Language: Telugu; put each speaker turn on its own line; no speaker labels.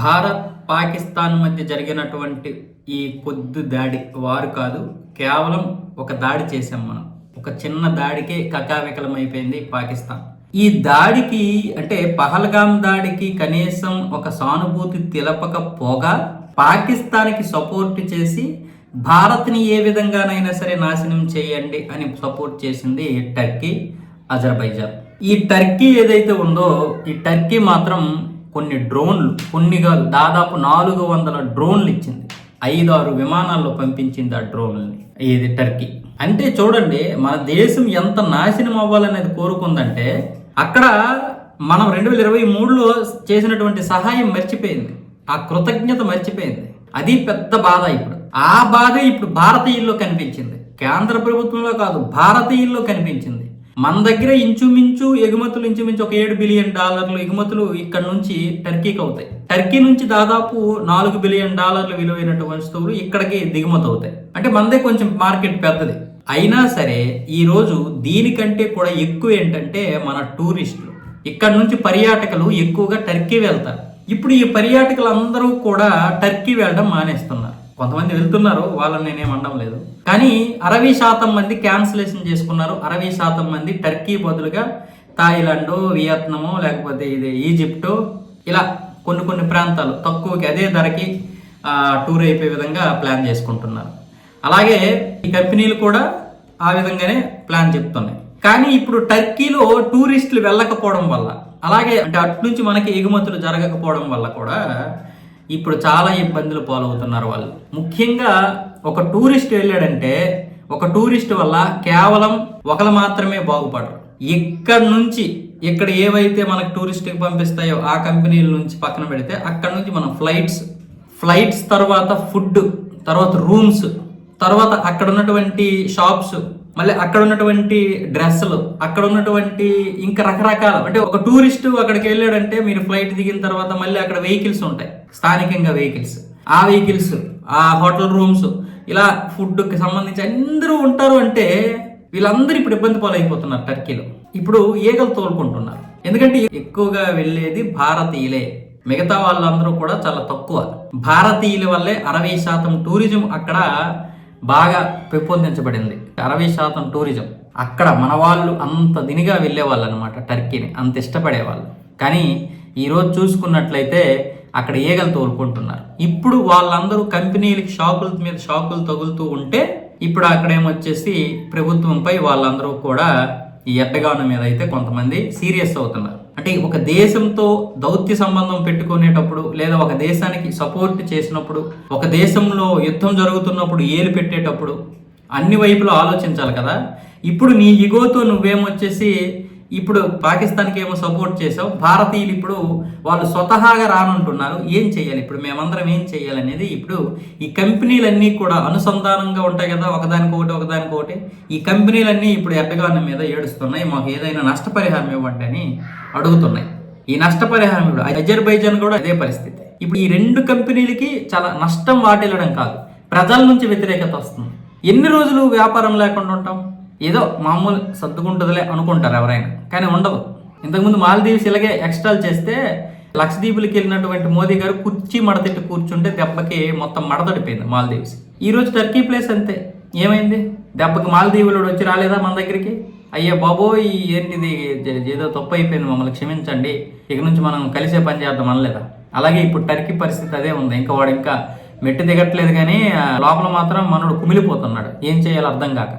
భారత్ పాకిస్తాన్ మధ్య జరిగినటువంటి ఈ పొద్దు దాడి వారు కాదు కేవలం ఒక దాడి చేశాం మనం. ఒక చిన్న దాడికే కకావికలం అయిపోయింది పాకిస్తాన్. ఈ దాడికి అంటే పహల్గాం దాడికి కనీసం ఒక సానుభూతి తెలపకపోగా పాకిస్తాన్కి సపోర్ట్ చేసి భారత్ని ఏ విధంగానైనా సరే నాశనం చేయండి అని సపోర్ట్ చేసింది టర్కీ అజర్బైజాన్. ఈ టర్కీ ఏదైతే ఉందో ఈ టర్కీ మాత్రం కొన్ని డ్రోన్లు కొన్ని కాదు దాదాపు నాలుగు వందల డ్రోన్లు ఇచ్చింది. ఐదు ఆరు విమానాల్లో పంపించింది ఆ డ్రోన్లని. ఇది టర్కీ. అంటే చూడండి మన దేశం ఎంత నాశనం అవ్వాలనేది కోరుకుందంటే అక్కడ మనం రెండు వేల ఇరవై మూడులో చేసినటువంటి సహాయం మర్చిపోయింది. ఆ కృతజ్ఞత మర్చిపోయింది. అది పెద్ద బాధ ఇప్పుడు. ఆ బాధ ఇప్పుడు భారతీయుల్లో కనిపించింది. కేంద్ర ప్రభుత్వంలో కాదు భారతీయుల్లో కనిపించింది. మన దగ్గర ఇంచుమించు ఎగుమతులు ఇంచుమించు ఒక ఏడు బిలియన్ డాలర్లు ఎగుమతులు ఇక్కడ నుంచి టర్కీకి అవుతాయి. టర్కీ నుంచి దాదాపు నాలుగు బిలియన్ డాలర్లు విలువైనటువంటి వస్తువులు ఇక్కడికి దిగుమతి అవుతాయి. అంటే మనదే కొంచెం మార్కెట్ పెద్దది. అయినా సరే ఈరోజు దీనికంటే కూడా ఎక్కువ ఏంటంటే మన టూరిస్టులు. ఇక్కడ నుంచి పర్యాటకులు ఎక్కువగా టర్కీ వెళ్తారు. ఇప్పుడు ఈ పర్యాటకులు అందరూ కూడా టర్కీ వెళ్ళడం మానేస్తున్నారు. కొంతమంది వెళ్తున్నారు వాళ్ళని నేనేం అనడం లేదు. కానీ అరవై శాతం మంది క్యాన్సిలేషన్ చేసుకున్నారు. అరవై శాతం మంది టర్కీ బదులుగా థాయిలాండ్ వియత్నము లేకపోతే ఇది ఈజిప్టు ఇలా కొన్ని కొన్ని ప్రాంతాలు తక్కువకి అదే ధరకి టూర్ అయిపోయే విధంగా ప్లాన్ చేసుకుంటున్నారు. అలాగే ఈ కంపెనీలు కూడా ఆ విధంగానే ప్లాన్ చెప్తున్నాయి. కానీ ఇప్పుడు టర్కీలో టూరిస్టులు వెళ్ళకపోవడం వల్ల అలాగే అంటే అటు నుంచి మనకి ఎగుమతులు జరగకపోవడం వల్ల కూడా ఇప్పుడు చాలా ఇబ్బందులు పాలవుతున్నారు వాళ్ళు. ముఖ్యంగా ఒక టూరిస్ట్ వెళ్ళాడంటే ఒక టూరిస్ట్ వల్ల కేవలం ఒకరు మాత్రమే బాగుపడరు. ఇక్కడ నుంచి ఇక్కడ ఏవైతే మనకు టూరిస్ట్కి పంపిస్తాయో ఆ కంపెనీల నుంచి పక్కన పెడితే అక్కడ నుంచి మనం ఫ్లైట్స్ ఫ్లైట్స్ తర్వాత ఫుడ్ తర్వాత రూమ్స్ తర్వాత అక్కడ ఉన్నటువంటి షాప్స్ మళ్ళీ అక్కడ ఉన్నటువంటి డ్రెస్సులు అక్కడ ఉన్నటువంటి ఇంకా రకరకాల. అంటే ఒక టూరిస్ట్ అక్కడికి వెళ్ళాడంటే మీరు ఫ్లైట్ దిగిన తర్వాత మళ్ళీ అక్కడ వెహికల్స్ ఉంటాయి. స్థానికంగా వెహికల్స్. ఆ వెహికల్స్ ఆ హోటల్ రూమ్స్ ఇలా ఫుడ్కి సంబంధించి అందరూ ఉంటారు అంటే వీళ్ళందరూ ఇప్పుడు ఇబ్బంది పాలైపోతున్నారు టర్కీలో. ఇప్పుడు ఈగలు తోలుకుంటున్నారు. ఎందుకంటే ఎక్కువగా వెళ్ళేది భారతీయులే. మిగతా వాళ్ళందరూ కూడా చాలా తక్కువ. భారతీయుల వల్లే అరవై శాతం టూరిజం అక్కడ బాగా పెంపొందించబడింది. అరవై శాతం టూరిజం. అక్కడ మన వాళ్ళు అంత దినిగా వెళ్ళేవాళ్ళు అనమాట టర్కీని. అంత ఇష్టపడేవాళ్ళు. కానీ ఈరోజు చూసుకున్నట్లయితే అక్కడ ఈగలు తోలుకుంటున్నారు. ఇప్పుడు వాళ్ళందరూ కంపెనీలకి షాకుల మీద షాకులు తగులుతూ ఉంటే ఇప్పుడు అక్కడేమొచ్చేసి ప్రభుత్వంపై వాళ్ళందరూ కూడా ఈ ఎడ్డగాను మీద అయితే కొంతమంది సీరియస్ అవుతున్నారు. అంటే ఒక దేశంతో దౌత్య సంబంధం పెట్టుకునేటప్పుడు లేదా ఒక దేశానికి సపోర్ట్ చేసినప్పుడు ఒక దేశంలో యుద్ధం జరుగుతున్నప్పుడు ఏలు పెట్టేటప్పుడు అన్ని వైపులు ఆలోచించాలి కదా. ఇప్పుడు నీ ఇగోతో నువ్వేమొచ్చేసి ఇప్పుడు పాకిస్తాన్కి ఏమో సపోర్ట్ చేసావు భారతీయులు ఇప్పుడు వాళ్ళు స్వతహాగా రానంటున్నారు. ఏం చేయాలి? ఇప్పుడు మేమందరం ఏం చేయాలనేది ఇప్పుడు ఈ కంపెనీలన్నీ కూడా అనుసంధానంగా ఉంటాయి కదా ఒకదానికొకటి ఒకదానికొకటి. ఈ కంపెనీలన్నీ ఇప్పుడు ఎడ్డగాన మీద ఏడుస్తున్నాయి. మాకు ఏదైనా నష్టపరిహారం ఇవ్వండి అని అడుగుతున్నాయి. ఈ నష్టపరిహారం ఇప్పుడు అజర్బైజాన్ కూడా అదే పరిస్థితి. ఇప్పుడు ఈ రెండు కంపెనీలకి చాలా నష్టం వాటిల్లడం కాదు. ప్రజల నుంచి వ్యతిరేకత వస్తుంది. ఎన్ని రోజులు వ్యాపారం లేకుండా ఉంటాం? ఏదో మామూలు సర్దుకుంటుందిలే అనుకుంటారు ఎవరైనా. కానీ ఉండదు ఇంతకుముందు మాలదీవ్స్ ఇలాగే ఎక్స్ట్రాల్ చేస్తే లక్షద్వీపులకి వెళ్ళినటువంటి మోదీ గారు కుర్చీ మడతెట్టి కూర్చుంటే దెబ్బకి మొత్తం మడతడిపోయింది మాల్దీవ్స్. ఈ రోజు టర్కీ ప్లేస్ అంతే. ఏమైంది? దెబ్బకి మాలదీవులు వచ్చి రాలేదా మన దగ్గరికి? అయ్యా బాబోయ్ ఏంటిది? ఏదో తప్పు అయిపోయింది. మమ్మల్ని క్షమించండి. ఇక నుంచి మనం కలిసే పని చేద్దాం అనలేదా? అలాగే ఇప్పుడు టర్కీ పరిస్థితి అదే ఉంది. ఇంకా వాడు ఇంకా మెట్టు దిగట్లేదు కానీ ఆ, లోపల మాత్రం మనోడు కుమిలిపోతున్నాడు. ఏం చేయాలో అర్థం కాక.